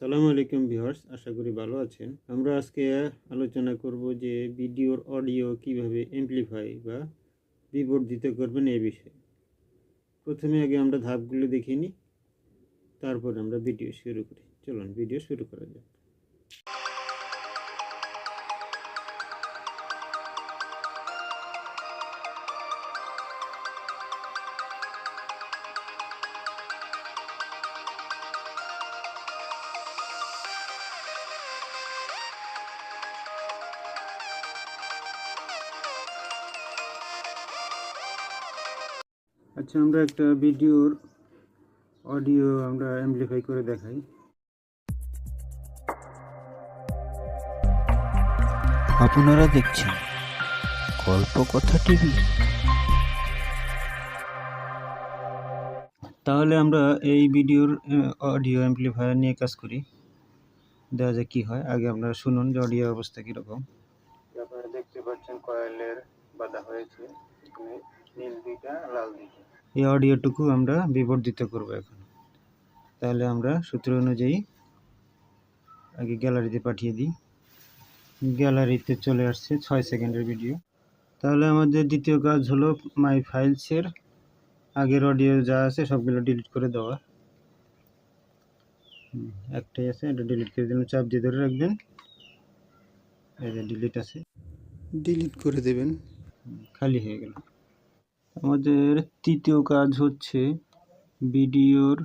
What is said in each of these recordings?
আসসালামু আলাইকুম ভিউয়ার্স, আশা করি ভালো আছেন। আমরা আজকে আলোচনা করব যে ভিডিওর অডিও কীভাবে এমপ্লিফাই বা বিবর্ধিত করবেন এই বিষয়ে। প্রথমে আগে আমরা ধাপগুলো দেখিনি তারপর আমরা ভিডিও শুরু করি। চলুন ভিডিও শুরু করা যাক। আচ্ছা আমরা একটা ভিডিওর অডিও আমরা অ্যাম্পলিফাই করে দেখাই। আপনারা দেখছেন গল্প কথা টিভি। তাহলে আমরা এই ভিডিওর অডিও অ্যাম্পলিফায়ার নিয়ে কাজ করি। দেখা যাক কী হয়। আগে আপনারা শুনুন যে অডিও অবস্থা কীরকম। আপনারা দেখতে পাচ্ছেন কয়েলের বাধা হয়েছে। এখানে নীল দুইটা লাল দুইটা এই অডিওটুকু আমরা বিবর্ধিত করব এখন। তাহলে আমরা সূত্র অনুযায়ী আগে গ্যালারিতে পাঠিয়ে দিই। গ্যালারিতে চলে আসছে ছয় সেকেন্ডের ভিডিও। তাহলে আমাদের দ্বিতীয় কাজ হলো মাই ফাইলসের আগের অডিও যা আছে সবগুলো ডিলিট করে দেওয়া। হুম, একটাই আছে এটা ডিলিট করে দিলাম। চাপ দিয়ে ধরে রাখবেন। এই যে ডিলিট আছে। ডিলিট করে দেবেন। খালি হয়ে গেল। আমাদের তৃতীয় কাজ হচ্ছে ভিডিওর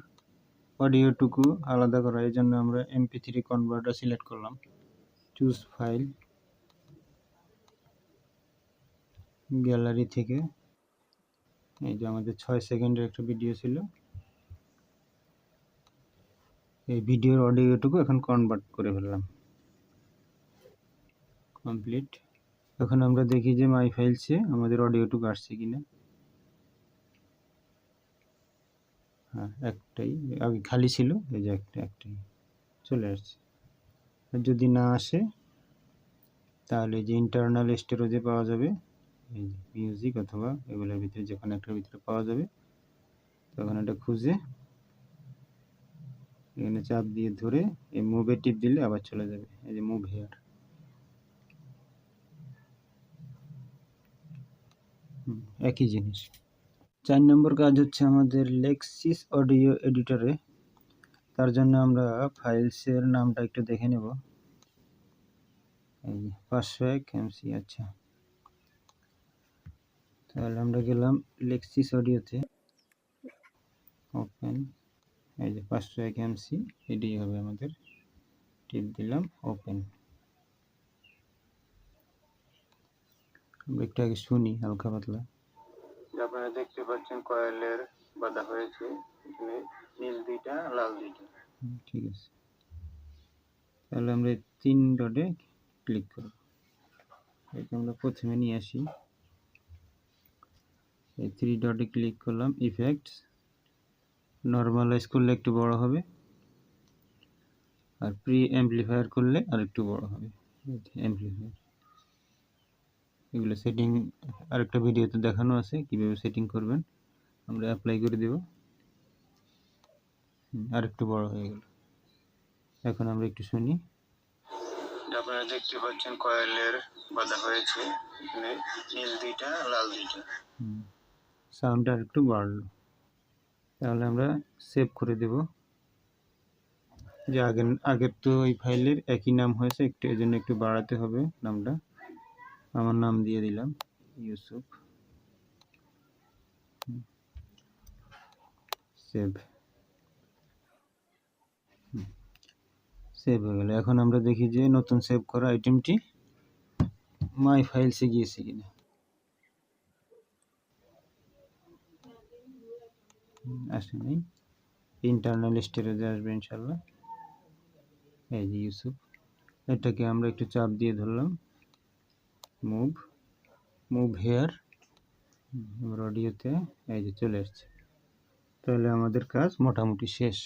অডিওটুকু আলাদা করা। এই জন্য আমরা এমপি থ্রি কনভার্টার সিলেক্ট করলাম। চুজ ফাইল গ্যালারি থেকে। এই যে আমাদের ছয় সেকেন্ডের একটা ভিডিও ছিল। এই ভিডিওর অডিওটুকু এখন কনভার্ট করে ফেললাম। কমপ্লিট এখন আমরা দেখি যে মাই ফাইলসে আমাদের অডিওটুকু আসছে কিনা। হ্যাঁ একটাই। আগে খালি ছিল, এই যে একটা, একটাই। চলে আসছে। যদি না আসে, তাহলে যে ইন্টারনাল স্টোরেজে পাওয়া যাবে, এই মিউজিক অথবা এগুলোর ভিতরে যে কোনো একটার ভিতরে পাওয়া যাবে তখন এটা খুঁজে, এখানে চাপ দিয়ে ধরে, এই মুভে টিপ দিলে আবার চলে যাবে, এই যে মুভ হেয়ার একই জিনিস। চার নম্বর কাজ হচ্ছে আমাদের লেক্সিস অডিও এডিটরে তার জন্য আমরা ফাইলসের নামটা একটু দেখে নেব। এই পাঁচশো এক এমসি আচ্ছা। তাহলে আমরা গেলাম লেক্সিস অডিওতে ওপেন এই যে পাঁচশো এক এমসি এডি হবে আমাদের। টিপ দিলাম ওপেন আমরা একটু আগে শুনি, হালকা পাতলা। আপনারা দেখতে পাচ্ছেন কয়েলের বাধা হয়েছে। এখানে নীল দুইটা, লাল দুইটা। ঠিক আছে। তাহলে আমরা তিন ডটে ক্লিক করব। এটা আমরা প্রথমে নিয়ে আসি। এই থ্রি ডটে ক্লিক করলাম ইফেক্টস নর্মালাইজ করলে একটু বড় হবে। আর প্রি অ্যাম্পলিফায়ার করলে আর একটু বড় হবে। অ্যাম্পলিফায়ার এগুলো সেটিং আরেকটা ভিডিওতে দেখানো আছে কীভাবে সেটিং করবেন। আমরা অ্যাপ্লাই করে দেব। হুম, আরেকটু বড় হয়ে গেল। এখন আমরা একটু শুনি। আপনারা দেখতে পাচ্ছেন কয়েলের বাধা হয়েছে। এখানে নীল দুইটা লাল দুইটা। সাউন্ডটা আরেকটু বাড়লো। তাহলে আমরা সেভ করে দেব। যে আগের আগের তো এই ফাইলের একই নাম হয়েছে একটু এই জন্য একটু বাড়াতে হবে নামটা। আমার নাম দিয়ে দিলাম ইউসুফ। সেভ। সেভ হয়ে গেল। এখন আমরা দেখি যে নতুন সেভ করা আইটেমটি মাই ফাইলসে গিয়েছে কিনা। হুম, আসে নাই ইন্টারনাল স্টোরেজে আসবে ইনশাল্লাহ। এই যে ইউসুফ। এটাকে আমরা একটু চাপ দিয়ে ধরলাম। মুভ মুভ হেয়ার এবার অডিওতে এই যে চলে আসছে তাহলে আমাদের কাজ মোটামুটি শেষ।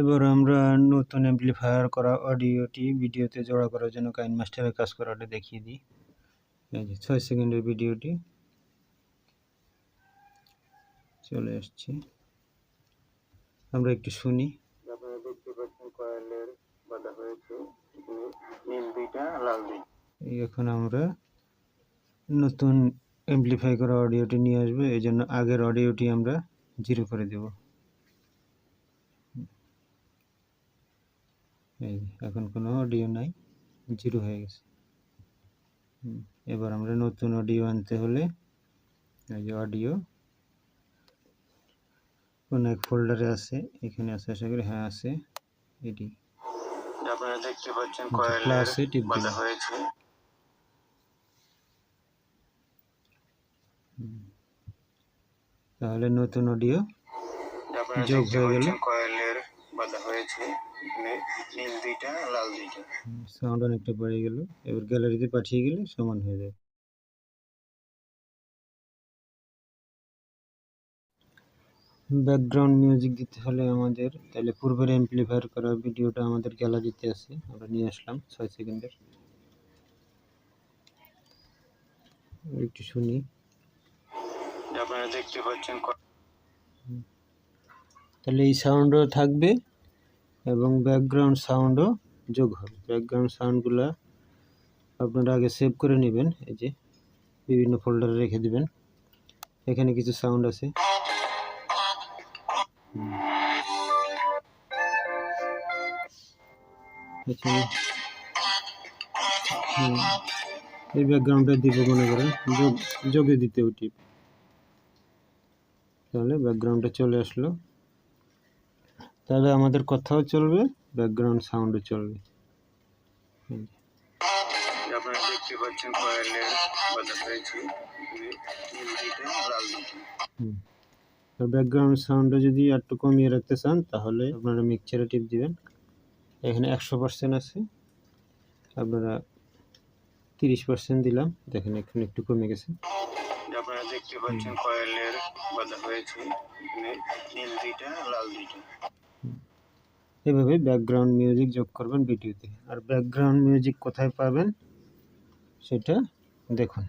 এবার আমরা নতুন অ্যাম্পলিফায়ার করা অডিওটি ভিডিওতে জোড়া করার জন্য কাইন মাস্টারের কাজ করাটা দেখিয়ে দিই। এই যে ছয় সেকেন্ডের ভিডিওটি চলে আসছে আমরা একটু শুনি আপনারা দেখতে পাচ্ছেন কয়েলের হয়েছে। এখানে আমরা নতুন এমপ্লিফাই করা অডিওটি নিয়ে আসব। এই জন্য আগের অডিওটি আমরা জিরো করে দেব। এই এখন কোনো অডিও নাই জিরো হয়ে গেছে। এবার আমরা নতুন অডিও আনতে হলে এই যে অডিও কোন এক ফোল্ডারে আছে, এখানে আছে, আশা করি হ্যাঁ আছে। এটি। আপনারা দেখতে পাচ্ছেন আচ্ছা, কয়েলের বাধা। হয়েছে। তাহলে নতুন অডিও যোগ হয়ে গেল। কয়েলের বাধা হয়েছে নীল দুইটা লাল দুইটা। সাউন্ড অনেকটা বেড়ে গেল। এবার গ্যালারিতে পাঠিয়ে গেলে সমান হয়ে যাবে। ব্যাকগ্রাউন্ড মিউজিক দিতে হলে আমাদের তাহলে পূর্বের এমপ্লিফায়ার করা ভিডিওটা আমাদের গ্যালারিতে আছে আমরা নিয়ে আসলাম ছয় সেকেন্ডের। একটু শুনি। আপনারা দেখতে পাচ্ছেন তাহলে এই সাউন্ডও থাকবে এবং ব্যাকগ্রাউন্ড সাউন্ডও যোগ হবে। ব্যাকগ্রাউন্ড সাউন্ডগুলো আপনারা আগে সেভ করে নেবেন এই যে বিভিন্ন ফোল্ডারে রেখে দিবেন। এখানে কিছু সাউন্ড আছে। এই ব্যাকগ্রাউন্ডটা দিব মনে করেন যোগ দিতে ওটি তাহলে ব্যাকগ্রাউন্ডটা চলে আসলো। তাহলে আমাদের কথাও চলবে ব্যাকগ্রাউন্ড সাউন্ডও চলবে। আপনারা দেখতে পাচ্ছেন কয়েলের লাল হুম। আর ব্যাকগ্রাউন্ড সাউন্ডে যদি একটু কমিয়ে রাখতে চান তাহলে আপনারা মিক্সচারে টিপ দিবেন। এখানে একশো পার্সেন্ট আছে। আপনারা তিরিশ পার্সেন্ট দিলাম। দেখেন এখানে একটু কমে গেছে। আপনারা দেখতে পাচ্ছেন কয়েলের বাধা হয়েছে। এখানে নীল দুইটা লাল দুইটা। এভাবে ব্যাকগ্রাউন্ড মিউজিক যোগ করবেন ভিডিওতে। আর ব্যাকগ্রাউন্ড মিউজিক কোথায় পাবেন সেটা দেখুন।